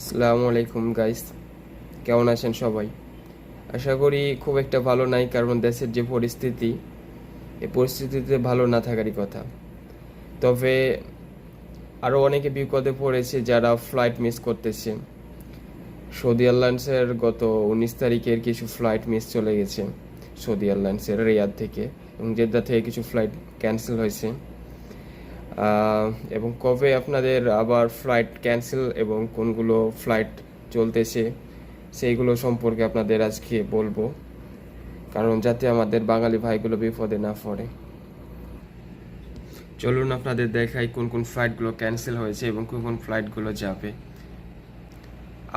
আসসালামু আলাইকুম গাইস কেমন আছেন সবাই? আশা করি খুব একটা ভালো নাই, কারণ দেশের যে পরিস্থিতি, এই পরিস্থিতিতে ভালো না থাকারই কথা। তবে আরও অনেকে বিপদে পড়েছে যারা ফ্লাইট মিস করতেছে। সৌদি এয়ারলাইন্সের গত উনিশ তারিখের কিছু ফ্লাইট মিস চলে গেছে, সৌদি এয়ারলাইন্সের রিয়াদ থেকে, এবং জেদ্দা থেকে কিছু ফ্লাইট ক্যান্সেল হয়েছে। এবং কবে আপনাদের আবার ফ্লাইট ক্যান্সেল এবং কোনগুলো ফ্লাইট চলতেছে, সেইগুলো সম্পর্কে আপনাদের আজকে বলব। কারণ যাতে আমাদের বাঙালি ভাইগুলো বিপদে না পড়ে। চলুন আপনাদের দেখাই কোন কোন ফ্লাইটগুলো ক্যান্সেল হয়েছে এবং কোন কোন ফ্লাইটগুলো যাবে।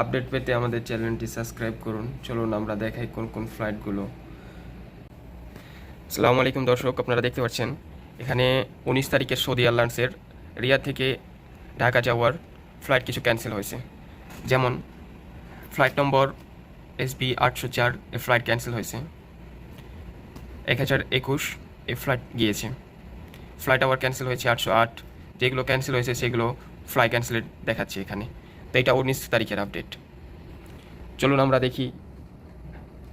আপডেট পেতে আমাদের চ্যানেলটি সাবস্ক্রাইব করুন। চলুন আমরা দেখাই কোন কোন ফ্লাইটগুলো আসসালামু আলাইকুম দর্শক, আপনারা দেখতে পাচ্ছেন এখানে উনিশ তারিখের সৌদি এয়ারলাইন্সের রিয়াদ থেকে ঢাকা যাওয়ার ফ্লাইট কিছু ক্যান্সেল হয়েছে। যেমন, ফ্লাইট নম্বর এস বি আটশো চার এ ফ্লাইট ক্যান্সেল হয়েছে। এক হাজার একুশ এ ফ্লাইট গিয়েছে। ফ্লাইট আবার ক্যান্সেল হয়েছে আটশো আট। যেগুলো ক্যান্সেল হয়েছে, সেগুলো ফ্লাই ক্যান্সেলেড দেখাচ্ছে এখানে। তো এটা উনিশ তারিখের আপডেট। চলুন আমরা দেখি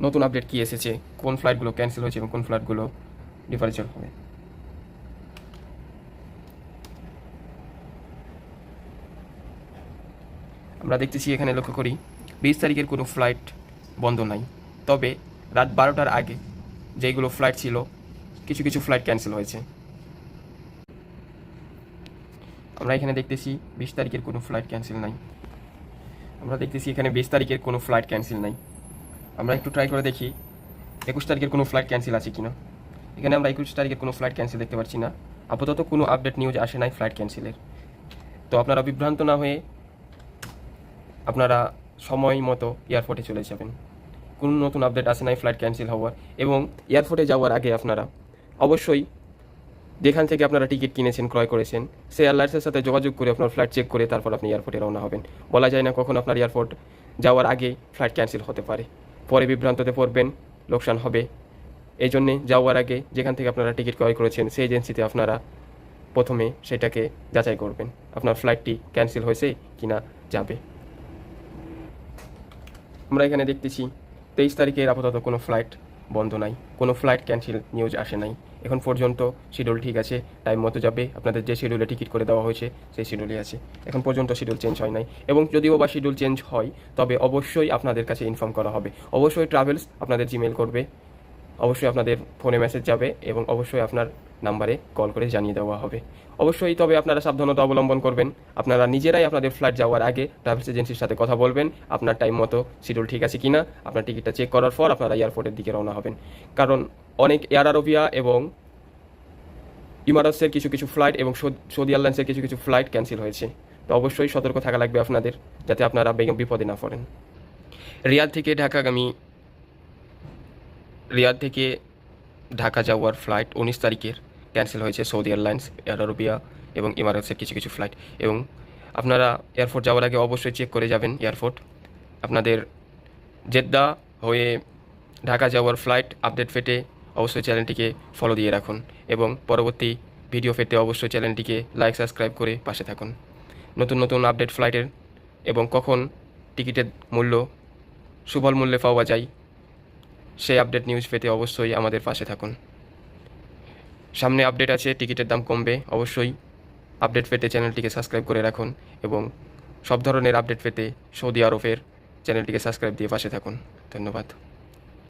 নতুন আপডেট কী এসেছে, কোন ফ্লাইটগুলো ক্যান্সেল হয়েছে এবং কোন ফ্লাইটগুলো ডিপারেচার হবে। আমরা দেখতেছি এখানে লক্ষ্য করি, বিশ তারিখের কোনো ফ্লাইট বন্ধ নাই। তবে রাত বারোটার আগে যেগুলো ফ্লাইট ছিল, কিছু কিছু ফ্লাইট ক্যান্সেল হয়েছে। আমরা এখানে দেখতেছি বিশ তারিখের কোনো ফ্লাইট ক্যান্সেল নাই। আমরা দেখতেছি এখানে বিশ তারিখের কোনো ফ্লাইট ক্যান্সেল নাই। আমরা একটু ট্রাই করে দেখি, একুশ তারিখের কোনো ফ্লাইট ক্যান্সেল আছে কিনা। এখানে আমরা একুশ তারিখের কোনো ফ্লাইট ক্যান্সেল দেখতে পাচ্ছি না। আপাতত কোনো আপডেট নিউজ আসে নাই ফ্লাইট ক্যান্সেলের তো আপনারা বিভ্রান্ত না হয়ে আপনারা সময় মতো এয়ারপোর্টে চলে যাবেন। কোনো নতুন আপডেট আসে নাই ফ্লাইট ক্যান্সেল হওয়ার। এবং এয়ারপোর্টে যাওয়ার আগে আপনারা অবশ্যই যেখান থেকে আপনারা টিকিট কিনেছেন, ক্রয় করেছেন, সেই এয়ারলাইন্সের সাথে যোগাযোগ করে আপনার ফ্লাইট চেক করে তারপর আপনি এয়ারপোর্টে রওনা হবেন। বলা যায় না কখন আপনার এয়ারপোর্ট যাওয়ার আগে ফ্লাইট ক্যান্সেল হতে পারে। পরে বিভ্রান্ততে পড়বেন, লোকসান হবে। এই জন্যে যাওয়ার আগে যেখান থেকে আপনারা টিকিট ক্রয় করেছেন, সেই এজেন্সিতে আপনারা প্রথমে সেটাকে যাচাই করবেন, আপনার ফ্লাইটটি ক্যান্সেল হয়েছে কিনা যাবে। আমরা এখানে দেখতেছি তেইশ তারিখের আপাতত কোনো ফ্লাইট বন্ধ নাই। কোনো ফ্লাইট ক্যান্সেল নিউজ আসে নাই। এখন পর্যন্ত শিডিউল ঠিক আছে টাইম মতো যাবে। আপনাদের যে শিডিউলে টিকিট করে দেওয়া হয়েছে, সেই শিডিউলই আছে। এখন পর্যন্ত শিডিউল চেঞ্জ হয় নাই। এবং যদিও বা শিডিউল চেঞ্জ হয়, তবে অবশ্যই আপনাদের কাছে ইনফর্ম করা হবে। অবশ্যই ট্রাভেলস আপনাদের জিমেল করবে। অবশ্যই আপনাদের ফোনে মেসেজ যাবে এবং অবশ্যই আপনার নাম্বারে কল করে জানিয়ে দেওয়া হবে। অবশ্যই তবে আপনারা সাবধানতা অবলম্বন করবেন। আপনারা নিজেরাই আপনাদের ফ্লাইট যাওয়ার আগে ট্রাভেলস এজেন্সির সাথে কথা বলবেন। আপনার টাইম মতো শিডিউল ঠিক আছে কিনা, আপনার টিকিটটা চেক করার পর আপনারা এয়ারপোর্টের দিকে রওনা হবেন। কারণ অনেক এয়ার আরোবিয়া এবং ইমারাটসের কিছু কিছু ফ্লাইট এবং সৌদি এয়ারলাইন্সের কিছু কিছু ফ্লাইট ক্যান্সেল হয়েছে। তো অবশ্যই সতর্ক থাকা লাগবে আপনাদের, যাতে আপনারা বিপদে না পড়েন। রিয়াদ থেকে ঢাকাগামী রিয়াদ থেকে ঢাকা যাওয়ার ফ্লাইট উনিশ তারিখের ক্যান্সেল হয়েছে সৌদি এয়ারলাইন্স এয়ার আরবিয়া এবং ইমারাটসের কিছু কিছু ফ্লাইট এবং আপনারা এয়ারপোর্ট যাওয়ার আগে অবশ্যই চেক করে যাবেন এয়ারপোর্ট আপনাদের জেদ্দা হয়ে ঢাকা যাওয়ার ফ্লাইট আপডেট পেতে অবশ্যই চ্যানেলটিকে ফলো দিয়ে রাখুন এবং পরবর্তী ভিডিও পেতে অবশ্যই চ্যানেলটিকে লাইক সাবস্ক্রাইব করে পাশে থাকুন। নতুন নতুন আপডেট ফ্লাইটের এবং কখন টিকিটের মূল্য, সুবল মূল্যে পাওয়া যায় সেই আপডেট নিউজ পেতে অবশ্যই আমাদের পাশে থাকুন। সামনে আপডেট আছে, টিকিটের দাম কমবে, অবশ্যই আপডেট পেতে চ্যানেলটিকে সাবস্ক্রাইব করে রাখুন এবং সব ধরনের আপডেট পেতে সৌদি আরবের চ্যানেলটিকে সাবস্ক্রাইব দিয়ে পাশে থাকুন। ধন্যবাদ।